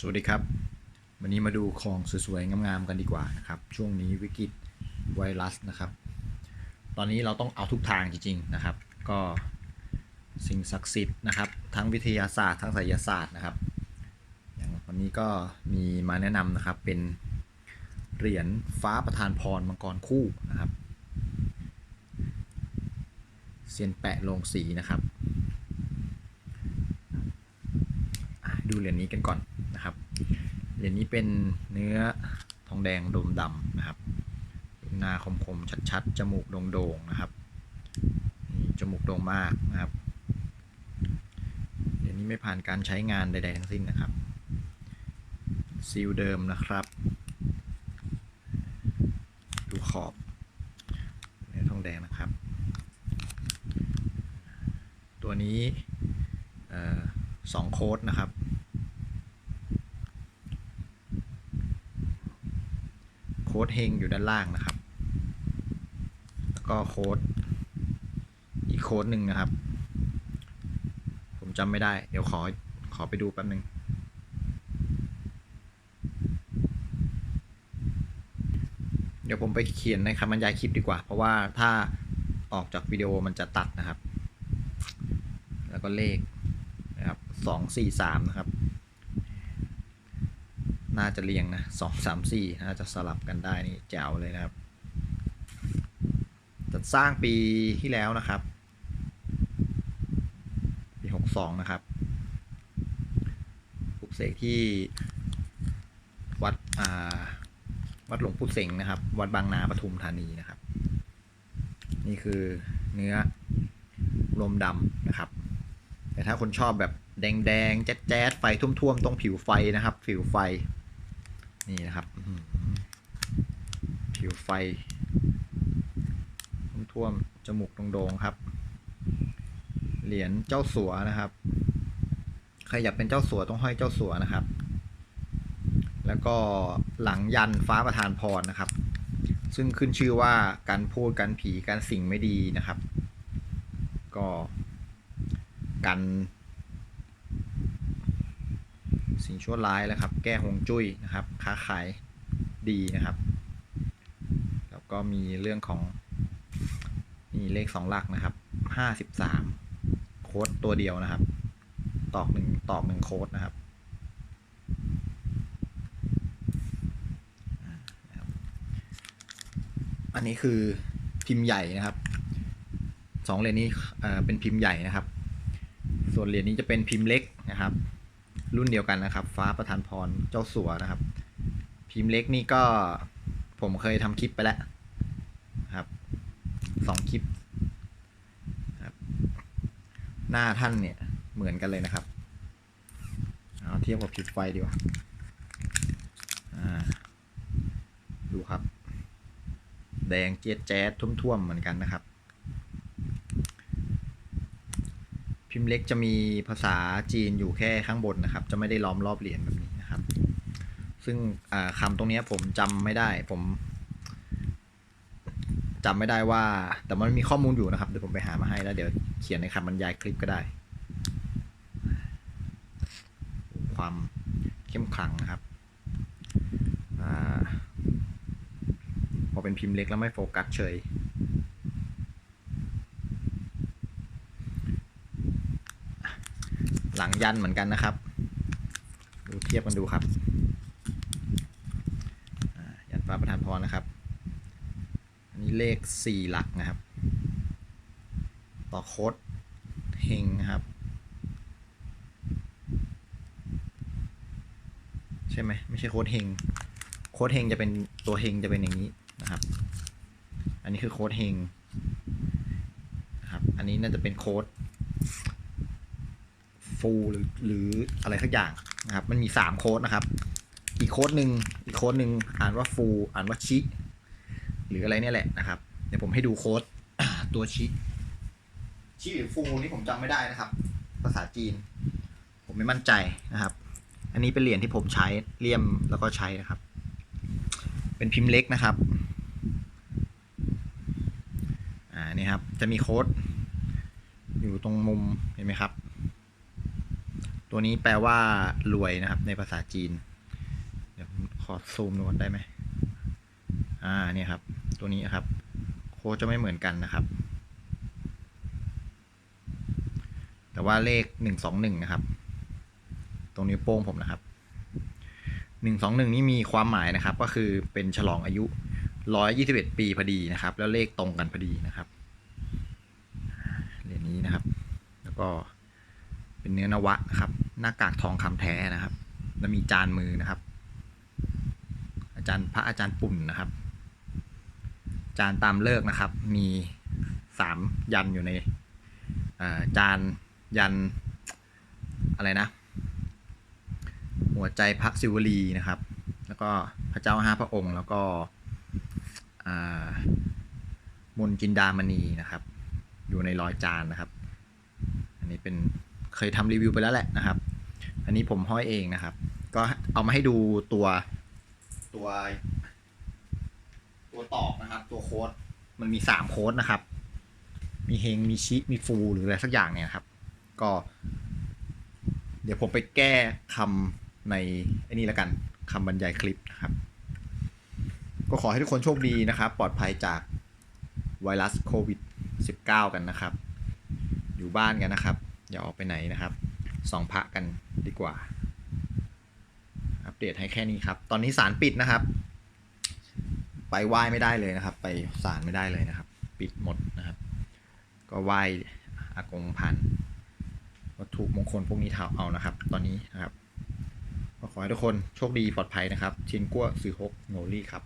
สวัสดีครับ วันนี้มาดูของสวยๆ งามๆ กันดีกว่านะครับ ช่วงนี้วิกฤตไวรัสนะครับ ตอนนี้เราต้องเอาทุกทางจริงๆนะครับ ก็สิ่งศักดิ์สิทธิ์นะครับ ทั้งวิทยาศาสตร์ ทั้งไสยศาสตร์นะครับ อย่างวันนี้ก็มีมาแนะนำนะครับ เป็นเหรียญฟ้าประธานพรมังกรคู่นะครับเซียนแปะลงสีนะครับ อะดู เหรียญนี้กันก่อนนะครับ เหรียญนี้เป็นเนื้อทองแดงโดมดำนะครับ หน้าคมๆชัดๆ จมูกโด่งๆนะครับนี่จมูกโด่งมากนะครับ เหรียญนี้ไม่ผ่านการใช้งานใด ๆ ทั้งสิ้นนะครับ ซีลเดิมนะครับ ดูขอบเนื้อทองแดงนะครับ ตัวนี้สองโค้ดนะครับ โค้ดเฮงอยู่ด้านล่างนะครับ แล้วก็โค้ดอีกโค้ดหนึ่งนะครับ ผมจำไม่ได้ เดี๋ยวขอขอไปดูแป๊บนึงเดี๋ยวผมไปเขียนในคำบรรยายคลิปดีกว่า เพราะว่าถ้าออกจากวิดีโอมันจะตัดนะครับ แล้วก็เลขนะครับสองสี่สามนะครับ น่าจะเรียงนะสองสามสี่น่าจะสลับกันได้นี่แจ๋วเลยนะครับจัดสร้างปีที่แล้วนะครับ ปีหกสองนะครับปลุกเสกที่วัดอ่าวัดหลวงปู่เสงนะครับ วัดบางนาปทุมธานีนะครับ นี่คือเนื้อลมดำนะครับ แต่ถ้าคนชอบแบบแดงๆ แจ๊ดๆ ไฟท่วมๆ ตรงผิวไฟนะครับ ผิวไฟ นี่นะครับผิวไฟท่วมๆจมูกโด่งๆครับ เหรียญเจ้าสัวนะครับ ใครอยากเป็นเจ้าสัวต้องห้อยเจ้าสัวนะครับ แล้วก็หลังยันฟ้าประธานพรนะครับ ซึ่งขึ้นชื่อว่าการพูดการผีการสิ่งไม่ดีนะครับ ก็กัน สิ่งชั่วร้ายแล้วครับ แก้หงจุ้ยนะครับ ค้าขายดีนะครับ แล้วก็มีเรื่องของนี่เลขสองหลักนะครับห้าสิบสามโค้ดตัวเดียวนะครับ ตอกหนึ่งตอกหนึ่งโค้ดนะครับอันนี้คือพิมพ์ใหญ่นะครับสองเหรียญนี้เอ่อเป็นพิมพ์ใหญ่นะครับ ส่วนเหรียญนี้จะเป็นพิมพ์เล็กนะครับ รุ่นเดียวกันนะครับ ฟ้าประธานพรเจ้าสัวนะครับ พิมพ์เล็กนี่ก็ผมเคยทำคลิปไปแล้วนะครับสองคลิปครับ หน้าท่านเนี่ยเหมือนกันเลยนะครับเอาเทียบกับผิดไฟดีกว่าอ่าดูครับ แดงเจี๊ยดแจ๊ดท่วมๆเหมือนกันนะครับ พิมพ์เล็กจะมีภาษาจีนอยู่แค่ข้างบนนะครับ จะไม่ได้ล้อมรอบเหรียญแบบนี้นะครับ ซึ่งอ่าคำตรงนี้ผมจำไม่ได้ ผมจำไม่ได้ว่า แต่มันมีข้อมูลอยู่นะครับ เดี๋ยวผมไปหามาให้แล้วเดี๋ยวเขียนในคำบรรยายคลิปก็ได้ ความเข้มขลังนะครับอพอเป็นพิมพ์เล็กแล้วไม่โฟกัสเฉย หลังยันเหมือนกันนะครับ ดูเทียบกันดูครับยันฟ้าประธานพรนะครับ อันนี้เลขสี่หลักนะครับ ต่อโคดเฮงนะครับ ใช่ไหมไม่ใช่โคดเฮงโคดเฮงจะเป็นตัวเฮงจะเป็นอย่างนี้นะครับ อันนี้คือโคดเฮงนะครับ อันนี้น่าจะเป็นโคด ฟูหรือหรืออะไรสักอย่างนะครับ มันมีสามโค้ดนะครับ อีกโค้ดหนึ่งอีกโค้ดหนึ่งอ่านว่าฟูอ่านว่าชิ หรืออะไรเนี่ยแหละนะครับ เดี๋ยวผมให้ดูโค้ดตัวชิชิหรือฟูนี่ผมจำไม่ได้นะครับ ภาษาจีน ผมไม่มั่นใจนะครับ อันนี้เป็นเหรียญที่ผมใช้เลี่ยมแล้วก็ใช้นะครับ เป็นพิมพ์เล็กนะครับอ่านี่ครับจะมีโค้ดอยู่ตรงมุมเห็นไหมครับ ตัวนี้แปลว่ารวยนะครับ ในภาษาจีน เดี๋ยวผมขอซูมดูก่อนได้ไหมอ่าเนี่ยครับ ตัวนี้ครับ โค้ดจะไม่เหมือนกันนะครับ แต่ว่าเลขหนึ่งสองหนึ่งนะครับ ตรงนิ้วโป้งผมนะครับหนึ่งสองหนึ่งนี่มีความหมายนะครับ ก็คือเป็นฉลองอายุร้อยยี่สิบเอ็ดปีพอดีนะครับ แล้วเลขตรงกันพอดีนะครับเหรียญนี้นะครับ แล้วก็ เป็นเนื้อนวะนะครับ หน้ากากทองคำแท้นะครับ แล้วมีจานมือนะครับ อาจารย์พระอาจารย์ปุ่นนะครับ จานตามเลิกนะครับ มีสามยันอยู่ในจานยันอะไรนะ หัวใจพระศิวลีนะครับ แล้วก็พระเจ้าห้าพระองค์ แล้วก็มนจินดามณีนะครับ อยู่ในรอยจานนะครับ อันนี้เป็น เคยทำรีวิวไปแล้วแหละนะครับ อันนี้ผมห้อยเองนะครับ ก็เอามาให้ดูตัวตัว ตัวตอกนะครับ ตัวโค้ดมันมีสามโค้ดนะครับ มีเฮงมีชิมีฟูหรืออะไรสักอย่างเนี่ยครับ ก็ เดี๋ยวผมไปแก้คำในไอ้นี่แล้วกันคำบรรยายคลิปนะครับ ก็ขอให้ทุกคนโชคดีนะครับ ปลอดภัยจากไวรัสโควิด -19 กันนะครับ อยู่บ้านกันนะครับ อย่าออกไปไหนนะครับสองพระกันดีกว่า อัปเดตให้แค่นี้ครับ ตอนนี้ศาลปิดนะครับ ไปไหว้ไม่ได้เลยนะครับ ไปศาลไม่ได้เลยนะครับ ปิดหมดนะครับ ก็ไหว้อากงพันวัตถุมงคลพวกนี้เท่าเอานะครับ ตอนนี้นะครับขอให้ทุกคนโชคดีปลอดภัยนะครับเชียนกั้วซือฮกโงลี่ครับ